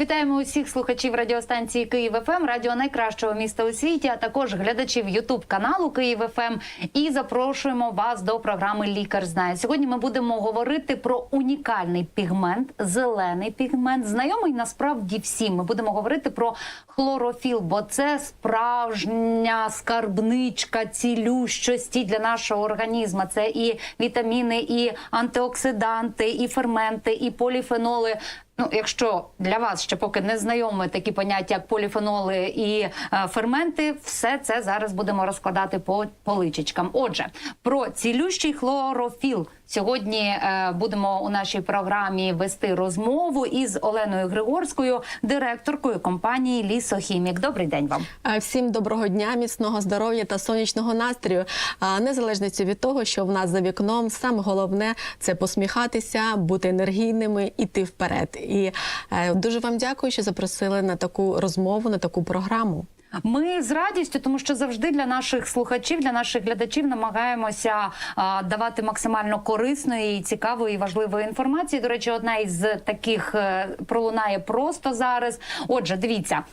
Вітаємо усіх слухачів радіостанції Київ ФМ, радіо найкращого міста у світі, а також глядачів Ютуб каналу Київ ФМ. І запрошуємо вас до програми Лікар знає. Сьогодні ми будемо говорити про унікальний пігмент, зелений пігмент, знайомий насправді всім. Ми будемо говорити про хлорофіл, бо це справжня скарбничка цілющості для нашого організму. Це і вітаміни, і антиоксиданти, і ферменти, і поліфеноли. Ну, якщо для вас ще поки не знайомі такі поняття, як поліфеноли і е, ферменти, все це зараз будемо розкладати по поличечкам. Отже, про цілющий хлорофіл сьогодні е, будемо у нашій програмі вести розмову із Оленою Григорською, директоркою компанії Лісохімік. Добрий день вам. Всім доброго дня, міцного здоров'я та сонячного настрою. А незалежності від того, що в нас за вікном, саме головне це посміхатися, бути енергійними, іти вперед. І е, дуже вам дякую, що запросили на таку розмову, на таку програму. Ми з радістю, тому що завжди для наших слухачів, для наших глядачів намагаємося а, давати максимально корисної, цікавої, і важливої інформації. До речі, одна із таких е, пролунає просто зараз. Отже, дивіться.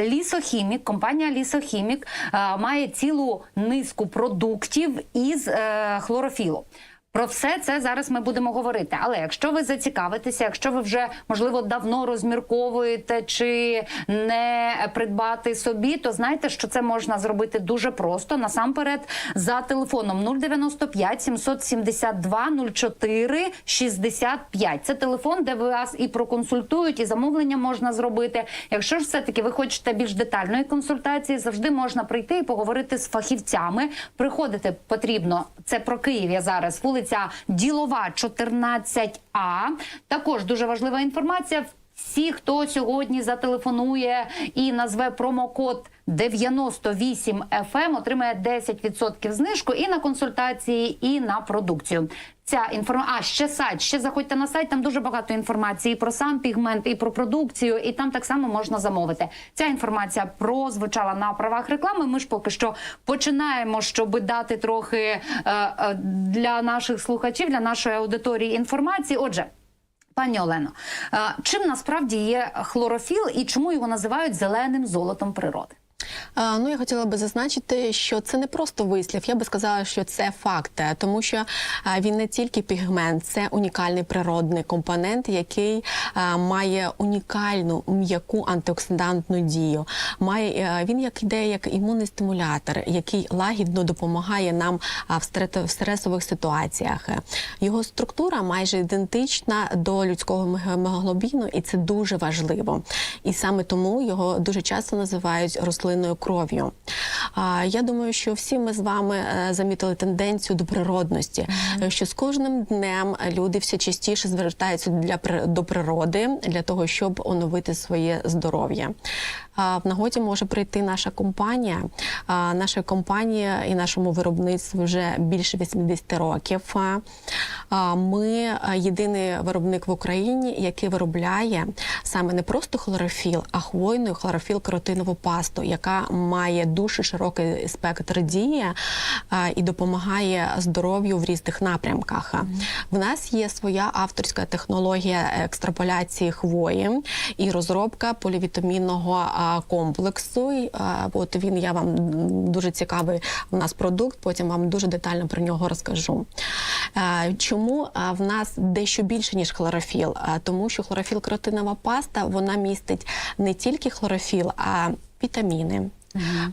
Лісохімік, компанія Лісохімік має цілу низку продуктів із е, хлорофілу. Про все це зараз ми будемо говорити. Але якщо ви зацікавитеся, якщо ви вже можливо давно розмірковуєте чи не придбати собі, то знайте, що це можна зробити дуже просто. Насамперед, за телефоном 095 772 04 65. Це телефон, де вас і проконсультують, і замовлення можна зробити. Якщо ж все таки ви хочете більш детальної консультації, завжди можна прийти і поговорити з фахівцями. Приходити потрібно це про Київ. Я зараз вулиця Ділова, 14А. Також дуже важлива інформація. Всі, хто сьогодні зателефонує і назве промокод 98 FM, отримає 10% знижку і на консультації, і на продукцію. Ця інформація, ще сайт. Ще заходьте на сайт. Там дуже багато інформації і про сам пігмент, і про продукцію, і там так само можна замовити. Ця інформація прозвучала на правах реклами. Ми ж поки що починаємо, щоб дати трохи е, е, для наших слухачів, для нашої аудиторії інформації. Отже. Пані Олено, чим насправді є хлорофіл і чому його називають зеленим золотом природи? Ну, я хотіла би зазначити, що це не просто вислів. Я би сказала, що це факт, тому що він не тільки пігмент, це унікальний природний компонент, який має унікальну м'яку антиоксидантну дію. Має він як іде як імунний стимулятор, який лагідно допомагає нам в стресових ситуаціях. Його структура майже ідентична до людського гемоглобіну, і це дуже важливо. І саме тому його дуже часто називають рослинною кров'ю. Я думаю, що всі ми з вами е, замітили тенденцію до природності, е, що з кожним днем люди все частіше звертаються для до природи для того, щоб оновити своє здоров'я. В нагоді може прийти наша компанія. Наша компанія і нашому виробництву вже більше 80 років. Ми єдиний виробник в Україні, який виробляє саме не просто хлорофіл, а хвойну хлорофіл каротинову пасту, яка має дуже широкий спектр дії і допомагає здоров'ю в різних напрямках. В нас є своя авторська технологія екстраполяції хвої і розробка полівітамінного комплексу. От він я вам дуже цікавий у нас продукт. Потім вам дуже детально про нього розкажу. Е, Чому в нас дещо більше ніж хлорофіл? Тому що хлорофіл каротинова паста вона містить не тільки хлорофіл, а вітаміни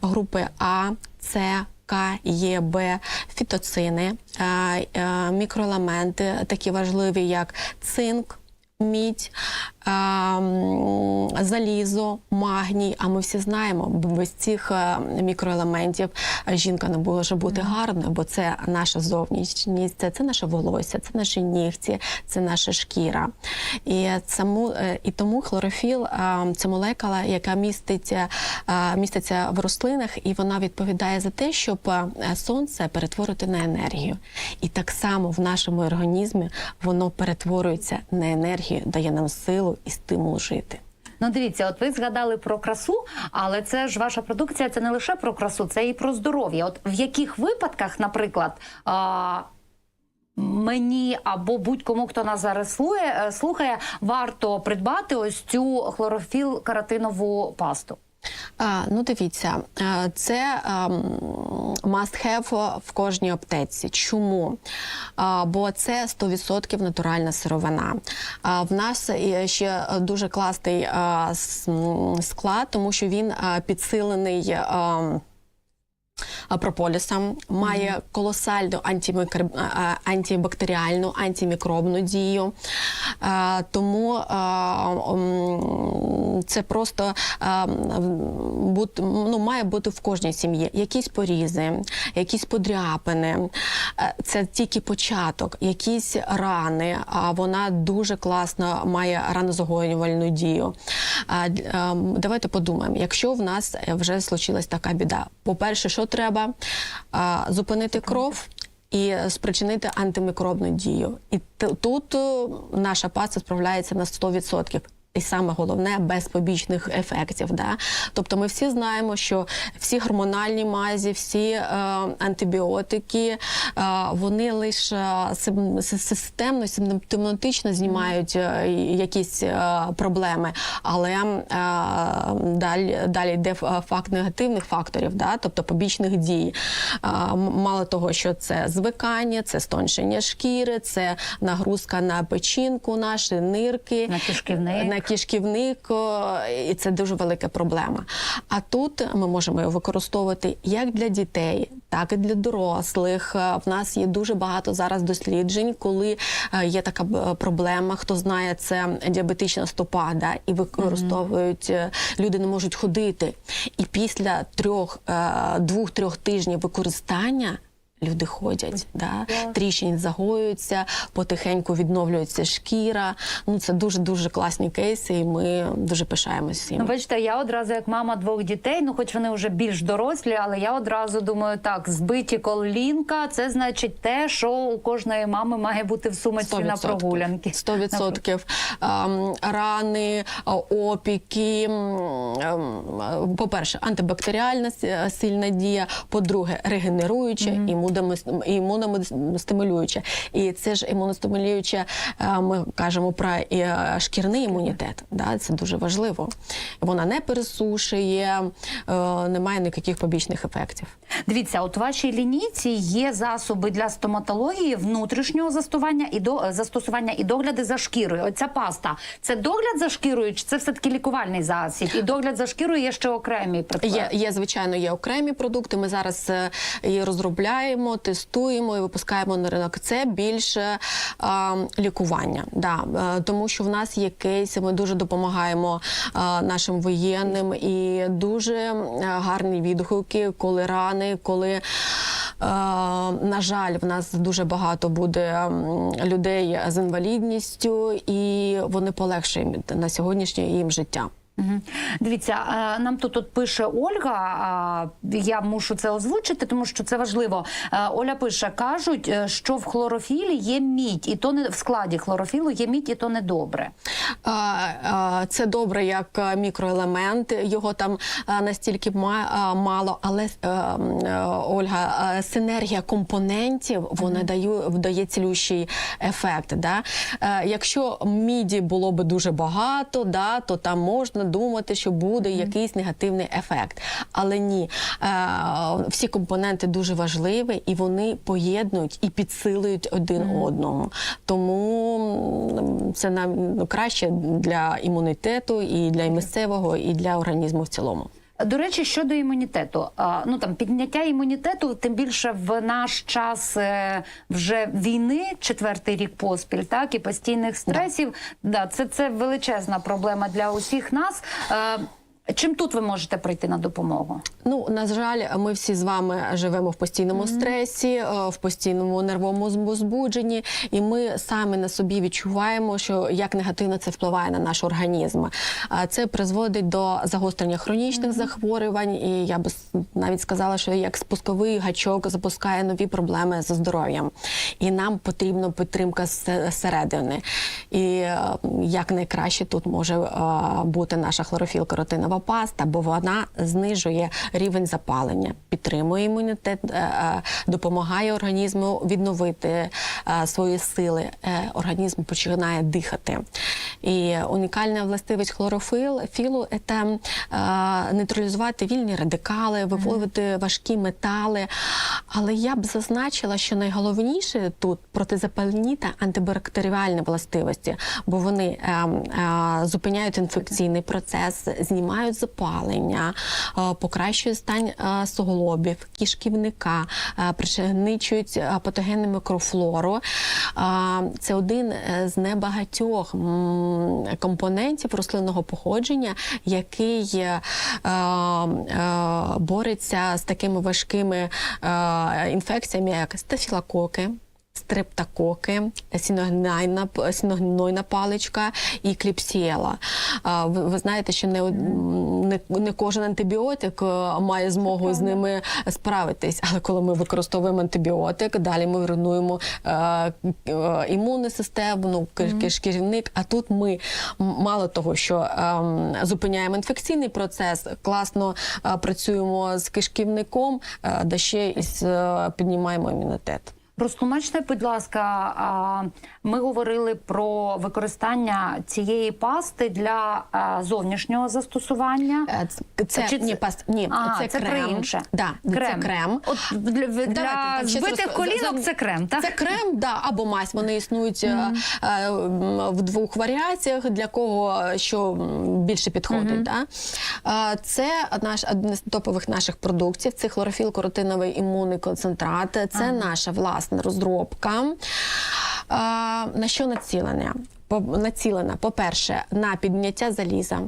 групи А, С. К, Є, Б, фітоцини, е, е, мікроелементи, такі важливі, як цинк, мідь, е, залізо, магній. А ми всі знаємо, без цих е, мікроелементів жінка не може бути гарною, бо це наша зовнішність, це, це наше волосся, це наші нігті, це наша шкіра. І, цьому, е, і тому хлорофіл е, це молекула, яка міститься, е, міститься в рослинах, і вона відповідає за те, щоб е, сонце перетворити на енергію. І так само в нашому організмі воно перетворюється на енергію, дає нам силу і стимул жити. Ну дивіться, от ви згадали про красу, але це ж ваша продукція, це не лише про красу, це і про здоров'я. От в яких випадках, наприклад, а, мені або будь-кому, хто нас зараз е, слухає, варто придбати ось цю хлорофіл каротинову пасту. А, ну, дивіться, це ем, must have в кожній аптеці. Чому? А, бо це 100% натуральна сировина. А, в нас ще дуже класний склад, тому що він підсилений. Прополісом, має колосальну антимікр... а, а, антибактеріальну, антимікробну дію. Тому це просто ну, має бути в кожній сім'ї. Якісь порізи, якісь подряпини. Е, Це тільки початок, якісь рани. А вона дуже класно має ранозагоювальну дію. Ем, Давайте подумаємо, якщо в нас вже случилась така біда. По-перше, що треба? А, Зупинити кров. І спричинити антимікробну дію. І тут е, наша паста справляється на 100%. І саме головне без побічних ефектів. Да? Тобто ми всі знаємо, що всі гормональні мазі, всі е, антибіотики, е, вони лише системно, симптоматично знімають е, якісь е, проблеми, але е, далі, далі йде факт негативних факторів, да? тобто побічних дій. Е, мало того, що це звикання, це стоншення шкіри, це нагрузка на печінку, наші нирки, На кишківник. на кишківник, і це дуже велика проблема. А тут ми можемо його використовувати як для дітей, так і для дорослих. Е, В нас є дуже багато зараз досліджень, коли е, є така проблема. Хто знає, це діабетична стопа, да, і використовують е, люди не можуть ходити. І після трьох е, двох-трьох тижнів використання. Люди ходять, да? тріщин загоюються, потихеньку відновлюється шкіра. Ну це дуже дуже класні кейси, і ми дуже пишаємося Ну, бачите, я одразу як мама двох дітей, ну хоч вони вже більш дорослі, але я одразу думаю, так, збиті колінка, це значить те, що у кожної мами має бути в сумочці на прогулянки. 100%. Ем, Рани, опіки. ем, По-перше, антибактеріальна сильна дія. По-друге, регенеруюча, імуномис- імуномстимулююча. І це ж імуностимулююча, е, ми кажемо про е, шкірний імунітет. Да? Це дуже важливо. Вона не пересушує, е, немає ніяких побічних ефектів. Дивіться, от у вашій лінійці є засоби для стоматології, внутрішнього застування і до застосування і догляди за шкірою. Оця паста це догляд за шкірою, чи це все таки лікувальний засіб? І догляд за шкірою є ще окремі препарати? Є, є, звичайно, є окремі продукти. Ми зараз е, її розробляємо, тестуємо і випускаємо на ринок. Це більше а, лікування. Да. Е, Тому що в нас є кейси, ми дуже допомагаємо а, нашим воєнним і дуже е, гарні відгуки, коли рани, коли. е, На жаль, в нас дуже багато буде людей з інвалідністю, і вони полегшують на сьогоднішнє їм життя. Дивіться, е, нам тут от пише Ольга. Я мушу це озвучити, тому що це важливо. Е, Оля пише: кажуть, е, що в хлорофілі є мідь, і то не в складі хлорофілу є мідь, і то не добре. Це добре як мікроелемент, його там настільки мало, але Ольга, синергія компонентів вона дає, дає цілющий ефект. Да? Якщо міді було би дуже багато, да, то там можна думати, що буде якийсь негативний ефект. Але ні, е, всі компоненти дуже важливі і вони поєднують і підсилують один одного. Тому це нам ну, краще для імунітету і для місцевого, і для організму в цілому. До речі, щодо імунітету, ну там підняття імунітету, тим більше в наш час е, вже війни, четвертий рік поспіль, так і постійних стресів. Да, це, це величезна проблема для усіх нас. Е, Чим тут ви можете прийти на допомогу? Ну на жаль, ми всі з вами живемо в постійному стресі, е, в постійному нервовому зб- збудженні, і ми самі на собі відчуваємо, що як негативно це впливає на наш організм. Це призводить до загострення хронічних захворювань, і я би навіть сказала, що як спусковий гачок запускає нові проблеми зі здоров'ям. І нам потрібна підтримка зсередини. І е, як найкраще тут може е, бути наша хлорофіл-каротинова паста, бо вона знижує рівень запалення, підтримує імунітет, е, е, допомагає організму відновити е, свої сили. Організм починає дихати. І унікальна властивість хлорофилу філу це нейтралізувати вільні радикали, виводити важкі метали. Але я б зазначила, що найголовніше тут протизапальні та антибактеріальні властивості, бо вони е, е, зупиняють інфекційний процес, знімають запалення, е, покращують стан е, суглобів, кишківника, е, пригничують е, патогенну мікрофлору. Це один з небагатьох компонентів рослинного походження, який бореться з такими важкими інфекціями, як стафілококи. Стрептококи, синогнойна паличка і кліпсіела. Ви, ви знаєте, що не, не, не кожен антибіотик е, має змогу з ними справитись. Але коли ми використовуємо антибіотик, далі ми руйнуємо е, е, імунну систему, ну, кишківник. А тут ми мало того, що ем, зупиняємо інфекційний процес, класно е, працюємо з кишківником, е, да ще з, е, піднімаємо імунітет. Розтлумачте, будь ласка, ми говорили про використання цієї пасти для зовнішнього застосування. Е, Це, це Чи ні, паст, ні, А, це, це крем. інше. Да, Крем. Це крем. От для, для Давайте, ще збитих розкажу. колінок За- це крем, так? Це крем, да, або мазь. Вони існують е, е, в двох варіаціях, для кого що більше підходить. Да? Е, Це наш один з топових наших продуктів. Це хлорофіл каротиновий імунний концентрат. Це наша власна розробка. Е, На що націлення? По- Націлена, по-перше, на підняття заліза.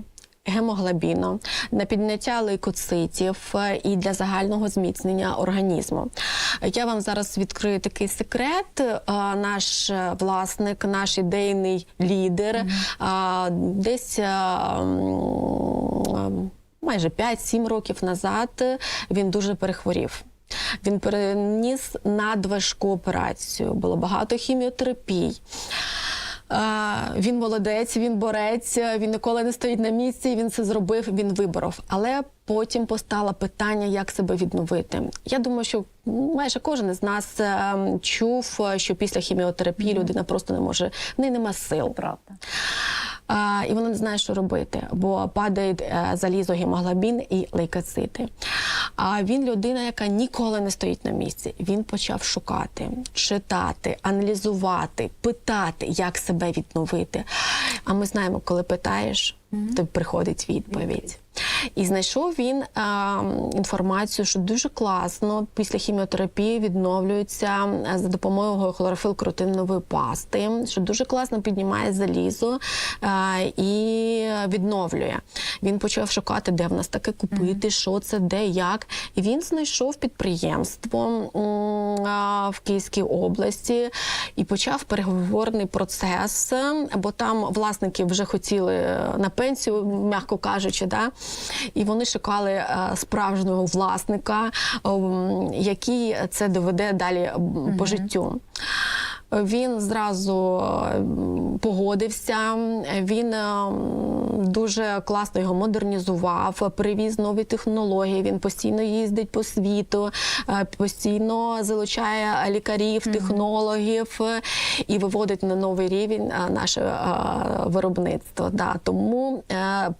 Гемоглобіну, на підняття лейкоцитів е, і для загального зміцнення організму. Я вам зараз відкрию такий секрет. Е, Наш е, власник, наш ідейний лідер, десь майже 5-7 років назад він дуже перехворів. Він переніс надважку операцію, було багато хіміотерапій. Е, Він молодець, він борець, він ніколи не стоїть на місці. Він це зробив, він виборов. Але потім постало питання, як себе відновити. Я думаю, що майже кожен із нас е, чув, що після хіміотерапії людина просто не може, в неї нема сил. Правда. І вона не знає, що робити, бо падає е, залізо, гемоглобін і лейкоцити. А він людина, яка ніколи не стоїть на місці. Він почав шукати, читати, аналізувати, питати, як себе відновити. А ми знаємо, коли питаєш, то приходить відповідь. І знайшов він а, інформацію, що дуже класно після хіміотерапії відновлюється е, за допомогою хлорофіл-крутинової пасти, що дуже класно піднімає залізо а, і відновлює. Він почав шукати, де в нас таке купити, що це, де, як. І він знайшов підприємство а, в Київській області і почав переговорний процес, бо там власники вже хотіли на пенсію, м'яко кажучи, да? І вони шукали е, справжнього власника, ем, який це доведе далі по життю. Він зразу погодився. Він е, дуже класно його модернізував, привіз нові технології. Він постійно їздить по світу, е, постійно залучає лікарів, технологів е, і виводить на новий рівень наше виробництво. Да. Тому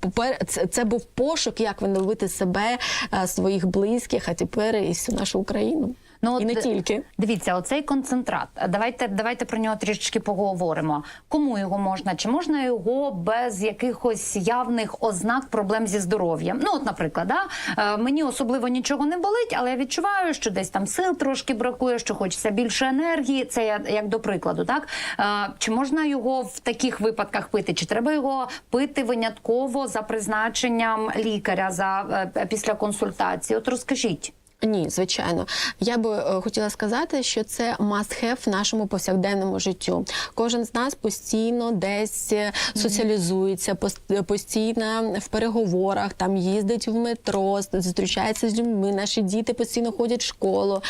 попер- це, був пошук, як відновити себе, своїх близьких, а тепер і всю нашу Україну. Ну, і не тільки. Дивіться, оцей концентрат. Давайте, давайте про нього трішечки поговоримо. Кому його можна? Чи можна його без якихось явних ознак проблем зі здоров'ям? Ну, от, наприклад, да? е, мені особливо нічого не болить, але я відчуваю, що десь там сил трошки бракує, що хочеться більше енергії. Це я як до прикладу, так е, чи можна його в таких випадках пити? Чи треба його пити винятково за призначенням лікаря за е, після консультації? От розкажіть. Ні, звичайно. Я би е, хотіла сказати, що це must-have в нашому повсякденному життю. Кожен з нас постійно десь е, соціалізується, пос- постійно в переговорах, там їздить в метро, зустрічається з людьми. Наші діти постійно ходять в школу,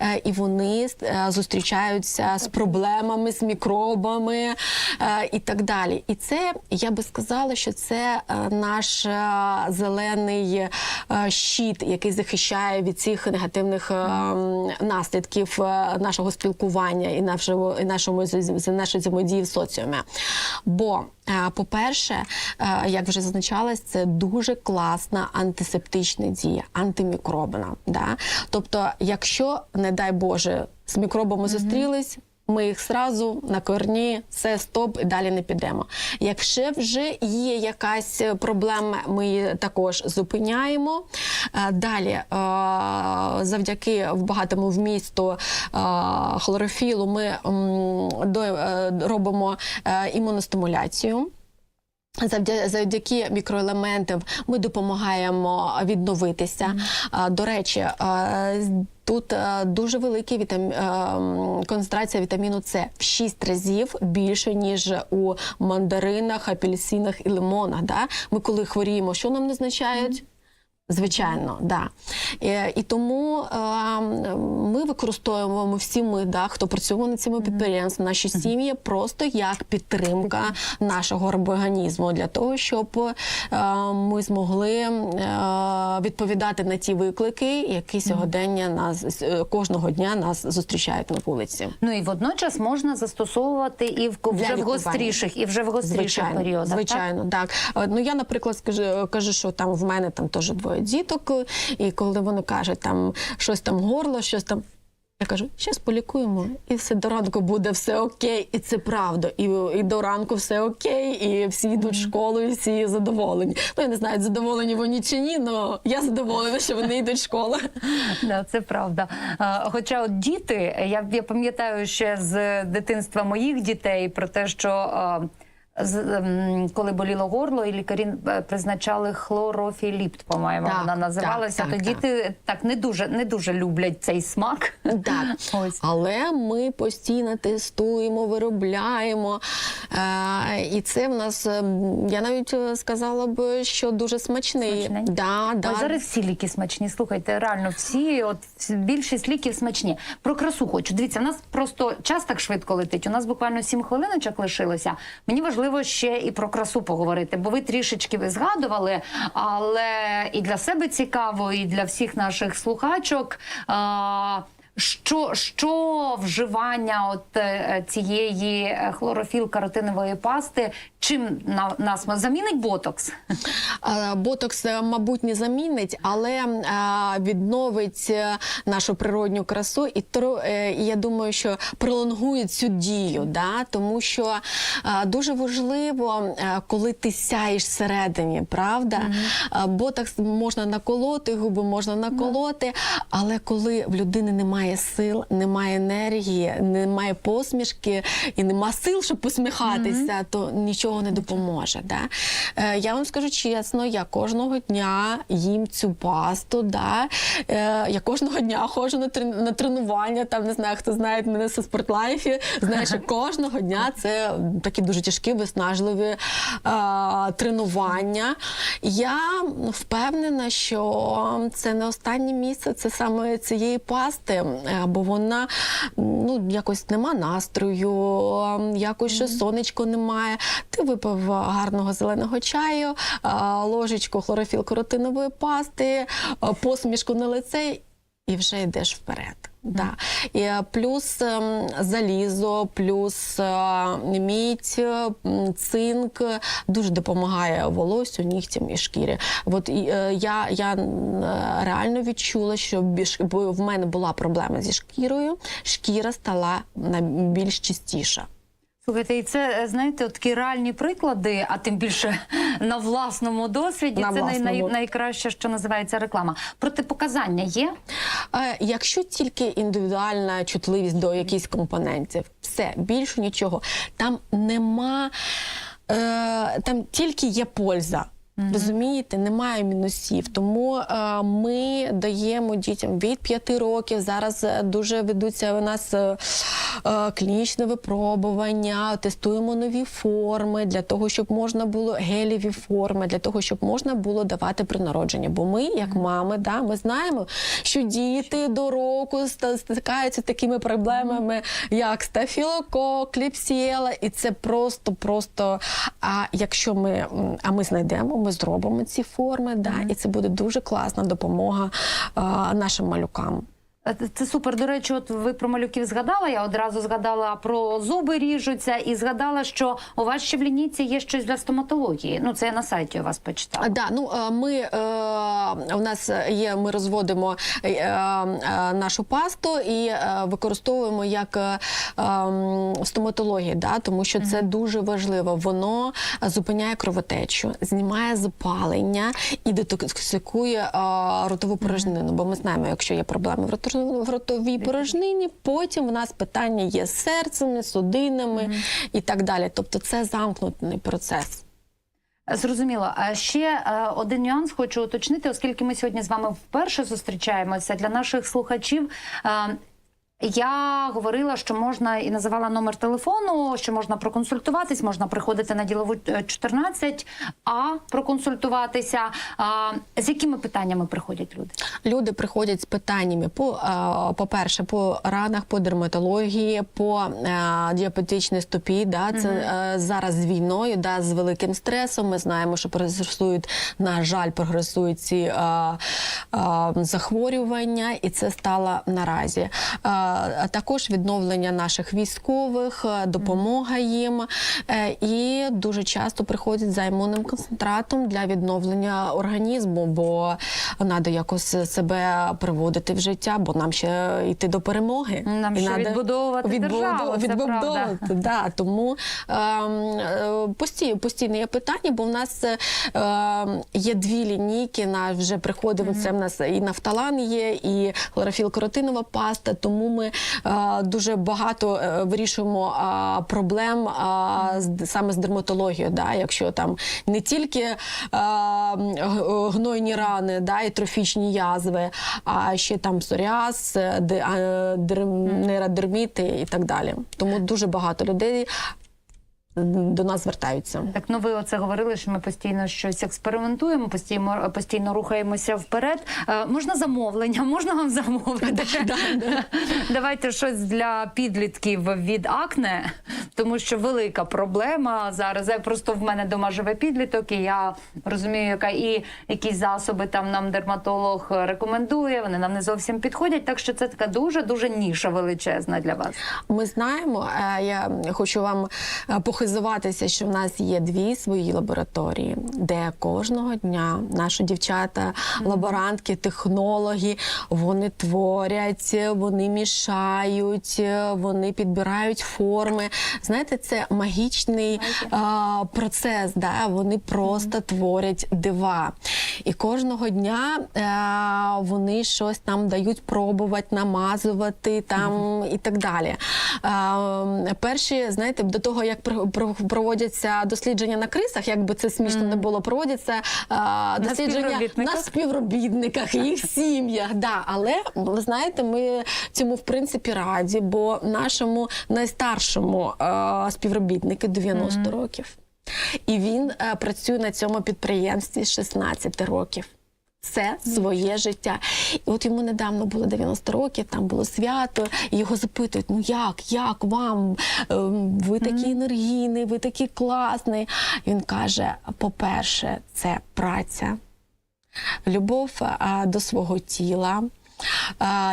е, і вони е, зустрічаються з проблемами, з мікробами е, і так далі. І це я би сказала, що це е, наш е, зелений е, щит, який захищає від цих негативних е, наслідків е, нашого спілкування і нашого і нашому взаємодії в соціумі. Бо, е, по-перше, як вже зазначалось, це дуже класна антисептична дія, антимікробна. Да? Тобто, якщо, не дай Боже, з мікробами зустрілись. Ми їх зразу на корні, все стоп і далі не підемо. Якщо вже є якась проблема, ми її також зупиняємо. Е, Далі, е, завдяки багатому вмісту е, хлорофілу, ми е, робимо е, імуностимуляцію. Завдя- Завдяки мікроелементам ми допомагаємо відновитися. А, До речі, тут дуже велика вітам... концентрація вітаміну С в 6 разів більше, ніж у мандаринах, апельсинах і лимонах. Да? Ми коли хворіємо, що нам назначають? Звичайно, да. І, і тому е, ми використовуємо всі ми, да, хто працює на цьому підприємстві, наші сім'ї, просто як підтримка нашого організму для того, щоб е, ми змогли е, відповідати на ті виклики, які сьогодення нас е, кожного дня нас зустрічають на вулиці. Ну і водночас можна застосовувати і в вже в гостріших, і вже в гостріших періодах. Звичайно, так. Е, Ну я, наприклад, скажу, кажу, що там в мене там теж двоє діток, і коли вони кажуть, там щось там горло, щось там. Я кажу, зараз полікуємо, і все до ранку буде все окей, і це правда. І, і до ранку все окей, і всі йдуть в школу, і всі задоволені. Ну я не знаю, задоволені вони чи ні, але я задоволена, що вони йдуть в школу. Да, це правда. А, Хоча от діти, я, я пам'ятаю ще з дитинства моїх дітей про те, що а, коли боліло горло, і лікарі е, призначали хлорофіліпт, по-моєму, вона називалася. так, То так, так не дуже не дуже люблять цей смак. Так, Ось. але ми постійно тестуємо, виробляємо. Е, і це в нас, е, я навіть е, сказала б, що дуже смачний. Смачненький. Да, да. Ой, зараз всі ліки смачні. Слухайте, реально всі, от більшість ліків смачні. Про красу хочу. Дивіться, в нас просто час так швидко летить. У нас буквально сім хвилиночок лишилося. Мені важливо ще і про красу поговорити, бо ви трішечки ви згадували, але і для себе цікаво, і для всіх наших слухачок. А, що, що вживання от е, цієї е, хлорофіл-каротинової пасти, чим на, нас замінить ботокс? Ботокс, е, мабуть, не замінить, але е, відновить е, нашу природню красу, і я думаю, що пролонгує цю дію, да? тому що дуже важливо, коли ти сяєш всередині, правда? Е, Ботокс можна наколоти, губи можна наколоти, але коли в людини немає сил, немає енергії, немає посмішки і нема сил, щоб посміхатися, то нічого не допоможе. Да? Е, я вам скажу чесно, я кожного дня їм цю пасту. Да? Е, я кожного дня ходжу на, на тренування. Там не знаю, хто знає мене зі спортлайфі. Знає, що кожного дня це такі дуже тяжкі, виснажливі е, тренування. Я впевнена, що це не останнє місце, це саме цієї пасти, е, бо вона ну якось нема настрою, якось ще сонечко немає. Ти випив гарного зеленого чаю, е, ложечку хлорофіл-каротинової пасти, е, посмішку на лице і вже йдеш вперед. Да. І е, плюс ем, залізо, плюс е, мідь, е, цинк е, дуже допомагає волосю, нігтям і шкірі. От е, я, я е, реально відчула, що в мене була проблема зі шкірою, шкіра стала більш чистіша. Слухайте, і це е, знаєте, от такі реальні приклади, а тим більше на власному досвіді. На це най, най, найкраще, що називається реклама. Протипоказання є. Е, Якщо тільки індивідуальна чутливість до якихось компонентів, все більше нічого. Там нема е, там тільки є польза. Розумієте, немає мінусів. Тому е, ми даємо дітям від 5 років. Зараз е, дуже ведуться у нас е, е, клінічне випробування, тестуємо нові форми для того, щоб можна було гелєві форми, для того, щоб можна було давати при народженні. Бо ми, як мами, да, ми знаємо, що діти до року стикаються такими проблемами, як стафілокок, кліпсіела, і це просто, просто. А якщо ми, а ми знайдемо, ми зробимо ці форми, да, і це буде дуже класна допомога а, нашим малюкам. Це супер. До речі, от ви про малюків згадала. Я одразу згадала про зуби ріжуться і згадала, що у вас ще в лінійці є щось для стоматології. Ну, це я на сайті у вас почитала. Да, ну е, ми е, у нас є, ми розводимо е, нашу пасту і використовуємо як е, ем, в стоматології, да, тому що це дуже важливо. Воно зупиняє кровотечу, знімає запалення і детоксикує ротову порожнину. Бо ми знаємо, якщо є проблеми в ротовій в ротовій порожнині, потім в нас питання є з серцем, судинами і так далі. Тобто це замкнутий процес. Зрозуміло. А ще е, один нюанс хочу уточнити, оскільки ми сьогодні з вами вперше зустрічаємося для наших слухачів. Е, Я говорила, що можна і називала номер телефону, що можна проконсультуватись, можна приходити на ділову е, 14, а проконсультуватися. А, З якими питаннями приходять люди? Люди приходять з питаннями по, е, по-перше, по ранах, по дерматології, по е, діабетичній стопі. Да, це е, зараз з війною, да, з великим стресом. Ми знаємо, що прогресують, на жаль, прогресують ці е, е, захворювання, і це стало наразі. Е, а також відновлення наших військових, е, допомога їм. Е, і дуже часто приходять за імунним концентратом для відновлення організму, бо треба якось себе приводити в життя, бо нам ще йти до перемоги. Нам І ще відбудовувати державу, відбудовувати, да. Тому ем, е, постійно, постійно є питання, бо в нас е, є дві лінійки. На вже приходимо. Це в нас і нафталан є, і хлорофіл-каротинова паста. Тому ми е, дуже багато е, вирішуємо е, проблем з- саме з дерматологією. Да? Якщо там не тільки гнойні рани, да, і трофічні язви, а ще там псоріаз, де- дерм- нейродерміти і так далі. Тому дуже багато людей до нас звертаються. Так, ну ви оце говорили, що ми постійно щось експериментуємо, постійно постійно рухаємося вперед. Е, можна замовлення, можна вам замовити? Давайте щось для підлітків від акне, тому що велика проблема зараз. Я просто в мене дома живе підліток, і я розумію, яка і якісь засоби там нам дерматолог рекомендує. Вони нам не зовсім підходять. Так що це така дуже дуже ніша величезна для вас. Ми знаємо, е, я хочу вам е, похизуватися, що в нас є дві свої лабораторії, де кожного дня наші дівчата, лаборантки, технологи, вони творять, вони мішають, вони підбирають форми. Знаєте, це магічний е, процес. Да? Вони просто творять дива. І кожного дня е, вони щось там дають пробувати, намазувати там і так далі. Е, перші, знаєте, до того, як проводяться дослідження на крисах, як би це смішно не було, проводяться е, дослідження на співробітниках. співробітниках, їх сім'ях. Да. Але ви знаєте, ми цьому в принципі раді, бо нашому найстаршому е, співробітнику 90 років. І він е, працює на цьому підприємстві з 16 років. Це своє життя. І от йому недавно було 90 років, там було свято, і його запитують: ну як, як вам? Ем, Ви такий енергійний, ви такий класний. І він каже: по-перше, це праця, любов до свого тіла,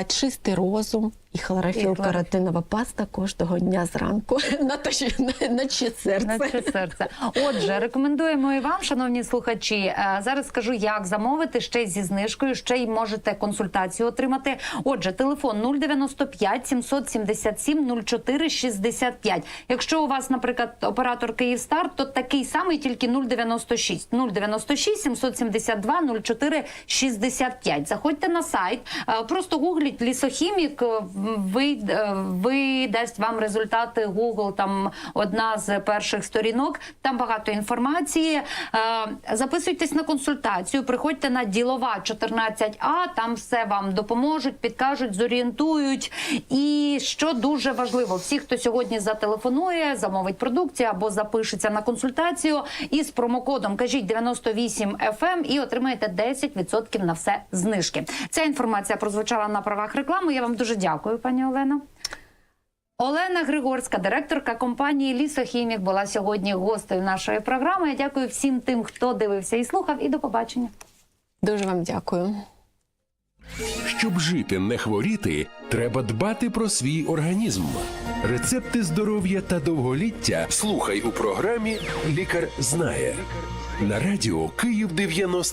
чистий розум І хлорофіл каротинова паста кожного дня зранку. Наче, наче серце. Наче серце. Отже, рекомендуємо і вам, шановні слухачі. е, Зараз скажу, як замовити ще й зі знижкою, ще й можете консультацію отримати. Отже, телефон 095 777 04 65. Якщо у вас, наприклад, оператор Київстар, то такий самий, тільки 096. 096 772 04 65. Заходьте на сайт, е, просто гугліть лісохімік, вий- е, видасть вам результати Google, там одна з перших сторінок. Там багато інформації. Е, Записуйтесь на консультацію, приходьте на ділова 14А, там все вам допоможуть, підкажуть, зорієнтують. І що дуже важливо, всі, хто сьогодні зателефонує, замовить продукцію або запишеться на консультацію із промокодом кажіть 98 FM і отримаєте 10% на все знижки. Ця інформація прозвучала на правах реклами. Я вам дуже дякую, пані Олено. Олена Григорська, директорка компанії Лісохімік, була сьогодні гостею нашої програми. Я дякую всім тим, хто дивився і слухав. І до побачення. Дуже вам дякую. Щоб жити, не хворіти, треба дбати про свій організм. Рецепти здоров'я та довголіття слухай у програмі Лікар знає на радіо Київ 90